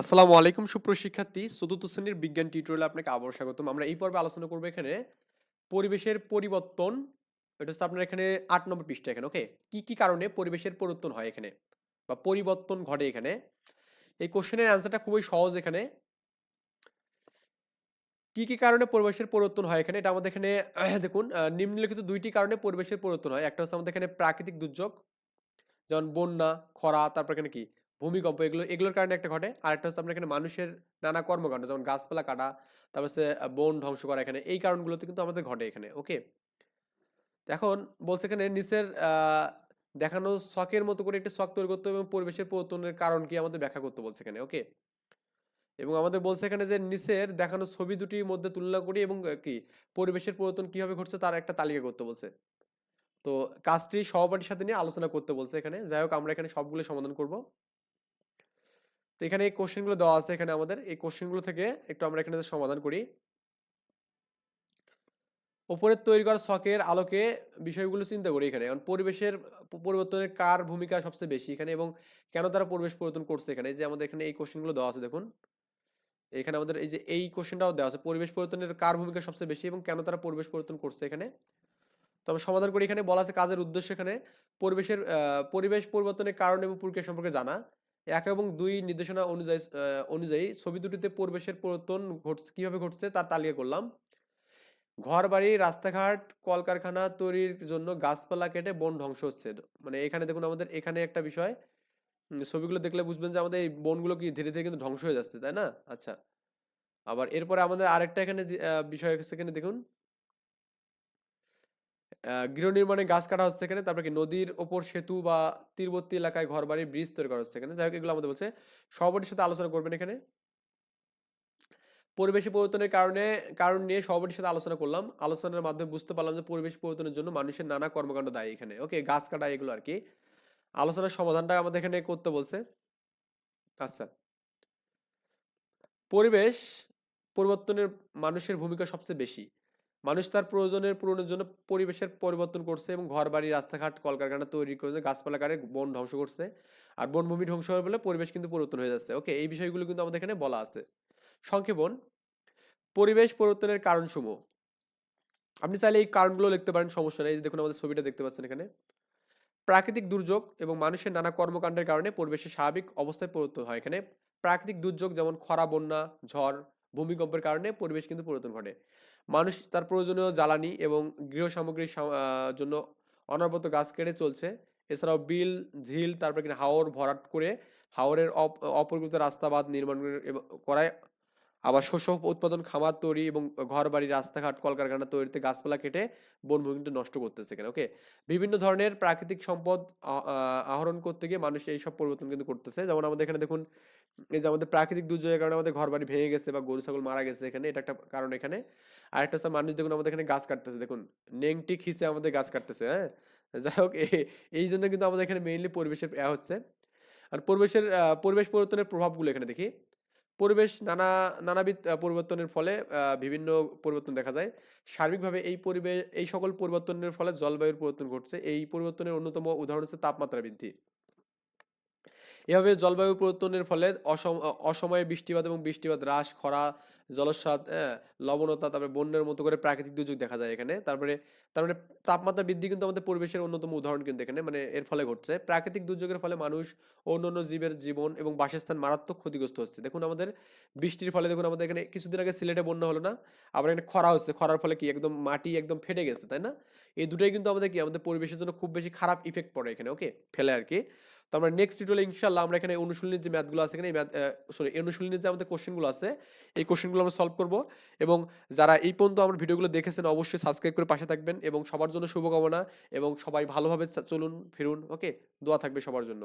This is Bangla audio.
আসসালামু আলাইকুম সুপ্রশিক্ষার্থী চতুর্থ শ্রেণির বিজ্ঞান টিউটোরিয়ালে আপনাকে আবার স্বাগতম। আমরা এই পর্বে আলোচনা করব এখানে পরিবেশের পরিবর্তন। এটা হচ্ছে আপনার এখানে আট নম্বর পৃষ্ঠা এখানে ওকে কি কি কারণে পরিবেশের পরিবর্তন হয় এখানে? বা পরিবর্তন ঘটে এখানে? এই কোশ্চেনের অ্যান্সারটা খুবই সহজ এখানে। কি কি কারণে পরিবেশের পরিবর্তন হয় এখানে? এটা আমাদের এখানে দেখুন নিম্নলিখিত দুইটি কারণে পরিবেশের পরিবর্তন হয়। একটা হচ্ছে আমাদের এখানে প্রাকৃতিক দুর্যোগ, যেমন বন্যা, খরা, তারপর এখানে কি? ভূমিকম্প, এগুলো, এগুলোর কারণে একটা ঘটে। আর একটা হচ্ছে আপনার এখানে মানুষের নানা কর্মকাণ্ড, যেমন গাছপালা কাটা, তারপর হচ্ছে বন ধ্বংস করা এখানে। এই কারণগুলোতে কিন্তু আমাদের ঘটে এখানে, ওকে? এখন বলছে এখানে নিচের দেখানো শখের মতো করে একটা শখ তৈরি করতে হবে এবং পরিবেশের পরিবর্তনের কারণ কি আমাদের ব্যাখ্যা করতে বলছে এখানে, ওকে? এবং আমাদের বলছে এখানে যে নিচের দেখানো ছবি দুটির মধ্যে তুলনা করি এবং কি পরিবেশের পরিবর্তন কীভাবে ঘটছে তার একটা তালিকা করতে বলছে। তো কাজটি সহপাঠীর সাথে নিয়ে আলোচনা করতে বলছে এখানে। যাই হোক, আমরা এখানে সবগুলো সমাধান করব। তো এখানে এই কোশ্চেনগুলো দেওয়া আছে এখানে আমাদের। এই কোশ্চেনগুলো থেকে একটু আমরা এখানে সমাধান করি। ওপরের তৈরি করা ছকের আলোকে বিষয়গুলো চিন্তা করি এখানে। কারণ পরিবেশের পরিবর্তনের কার ভূমিকা সবচেয়ে বেশি এখানে এবং কেন তারা পরিবেশ পরিবর্তন করছে এখানে? যে আমাদের এখানে এই কোশ্চেনগুলো দেওয়া আছে দেখুন। এখানে আমাদের এই যে এই কোশ্চেনটাও দেওয়া আছে। পরিবেশ পরিবর্তনের কার ভূমিকা সবচেয়ে বেশি এবং কেন তারা পরিবেশ পরিবর্তন করছে এখানে? তো আমরা সমাধান করি। এখানে বলা আছে কাজের উদ্দেশ্য এখানে। পরিবেশের পরিবেশ পরিবর্তনের কারণ এবং প্রক্রিয়া সম্পর্কে জানা। এক এবং দুই নির্দেশনা অনুযায়ী অনুযায়ী ছবি দুটিতে পরিবেশের পরিবর্তন ঘটছে, কীভাবে ঘটছে তার তালিকা করলাম। ঘর বাড়ি রাস্তাঘাট, কলকারখানা তৈরির জন্য গাছপালা কেটে বন ধ্বংস হচ্ছে। মানে এখানে দেখুন আমাদের এখানে একটা বিষয় ছবিগুলো দেখলে বুঝবেন যে আমাদের এই বনগুলো কি ধীরে ধীরে কিন্তু ধ্বংস হয়ে যাচ্ছে, তাই না? আচ্ছা আবার এরপরে আমাদের আরেকটা এখানে বিষয় আছে এখানে দেখুন গৃহ নির্মাণে গাছ কাটা হচ্ছে এখানে, তারপরে কি নদীর ওপর সেতু বা তীরবর্তী এলাকায় ঘর বাড়ি ব্রিজ তৈরি করা হচ্ছে এখানে। যাই হোক, এগুলো আমাদের বলছে। সভাপতির সাথে আলোচনা করবেন এখানে। পরিবেশ পরিবর্তনের কারণে, কারণ নিয়ে সভাপতির সাথে আলোচনা করলাম। আলোচনার মাধ্যমে বুঝতে পারলাম যে পরিবেশ পরিবর্তনের জন্য মানুষের নানা কর্মকাণ্ড দায়ী এখানে। ওকে, গাছ কাটা এগুলো আর কি। আলোচনার সমাধানটা আমাদের এখানে করতে বলছে। আচ্ছা। পরিবেশ পরিবর্তনের মানুষের ভূমিকা সবচেয়ে বেশি। মানুষ তার প্রয়োজনের পূরণের জন্য পরিবেশের পরিবর্তন করছে এবং ঘর বাড়ি রাস্তাঘাট, কলকারখানা তৈরি করছে গাছপালা কাটে, বন ধ্বংস করছে। আর বনভূমি ধ্বংস হওয়ার ফলে পরিবেশ কিন্তু পরিবর্তন হয়ে যাচ্ছে। ওকে, এই বিষয়গুলো কিন্তু আমাদের এখানে বলা আছে। সংক্ষেপণ পরিবেশ পরিবর্তনের কারণসমূহ। আপনি চাইলে এই কারণগুলো লিখতে পারেন, সমস্যা নেই। দেখুন, আমাদের ছবিটা দেখতে পাচ্ছেন এখানে। প্রাকৃতিক দুর্যোগ এবং মানুষের নানা কর্মকাণ্ডের কারণে পরিবেশের স্বাভাবিক অবস্থায় পরিবর্তন হয় এখানে। প্রাকৃতিক দুর্যোগ যেমন খরা, বন্যা, ঝড় ভূমিকম্পের কারণে পরিবেশ কিন্তু পরিবর্তন ঘটে। মানুষ তার প্রয়োজনীয় জ্বালানি এবং গৃহ সামগ্রীর জন্য অনবরত গাছ কেটে চলছে। এছাড়াও বিল, ঝিল, তারপরে কিনা হাওর ভরাট করে হাওরের অপ- অপরিকৃত রাস্তা বাঁধ নির্মাণ করায় আবার শস্য উৎপাদন খামার তৈরি এবং ঘর বাড়ি রাস্তাঘাট কলকারখানা তৈরিতে গাছপালা কেটে বনভূমি কিন্তু নষ্ট করতেছে এখানে ওকে বিভিন্ন ধরনের প্রাকৃতিক সম্পদ আহ, আহ, আহরণ করতে গিয়ে মানুষ এই সব পরিবর্তন কিন্তু করতেছে। যেমন আমাদের এখানে দেখুন এই যে আমাদের প্রাকৃতিক দুর্যোগের কারণে আমাদের ঘর বাড়ি ভেঙে গেছে বা গরু ছাগল মারা গেছে এখানে এটা একটা কারণ এখানে। আরেকটা হচ্ছে মানুষ দেখুন আমাদের এখানে গাছ কাটতেছে। দেখুন নেংটি খিসে আমাদের গাছ কাটতেছে হ্যাঁ? যাই হোক এই জন্য কিন্তু আমাদের এখানে মেইনলি পরিবেশের হচ্ছে। আর পরিবেশের পরিবেশ পরিবর্তনের প্রভাবগুলো এখানে দেখি। পরিবেশ নানা, নানাবিধ পরিবর্তনের ফলে বিভিন্ন পরিবর্তন দেখা যায়। সার্বিকভাবে এই পরিবেশ এই সকল পরিবর্তনের ফলে জলবায়ুর পরিবর্তন ঘটছে। এই পরিবর্তনের অন্যতম উদাহরণ হচ্ছে তাপমাত্রা বৃদ্ধি। এভাবে জলবায়ু পরিবর্তনের ফলে অসম, অসময়ে বৃষ্টিপাত এবং বৃষ্টিপাত হ্রাস, খরা জলস্বাদ লবণতা, তারপরে বন্যার মতো করে প্রাকৃতিক দুর্যোগ দেখা যায় এখানে। তারপরে তারপরে তাপমাত্রা বৃদ্ধি কিন্তু আমাদের পরিবেশের অন্যতম উদাহরণ কিন্তু এখানে মানে এর ফলে ঘটছে। প্রাকৃতিক দুর্যোগের ফলে মানুষ ও অন্যান্য জীবের জীবন এবং বাসস্থান মারাত্মক ক্ষতিগ্রস্ত হচ্ছে। দেখুন আমাদের বৃষ্টির ফলে, দেখুন আমাদের এখানে কিছুদিন আগে সিলেটে বন্যা হলো না, আবার এখানে খরা হচ্ছে। খরার ফলে কি একদম মাটি একদম ফেটে গেছে, তাই না? এই দুটোই কিন্তু আমাদের কি? আমাদের পরিবেশের জন্য খুব বেশি খারাপ ইফেক্ট পড়ে এখানে ওকে ফেলে আর কি। আমরা নেক্সট টিউটোরিয়ালে ইনশাল্লাহ আমরা এখানে অনুশীলনের যে ম্যাথগুলো আছে, এখানে ম্যাথ সরি অনুশীলনের যে আমাদের কোশ্চেনগুলো আছে, এই কোশ্চেনগুলো আমরা সলভ করব। এবং যারা এই পর্যন্ত আমার ভিডিওগুলো দেখেছেন, অবশ্যই সাবস্ক্রাইব করে পাশে থাকবেন এবং সবার জন্য শুভকামনা এবং সবাই ভালোভাবে চলুন, ফিরুন ওকে দোয়া থাকবে সবার জন্য।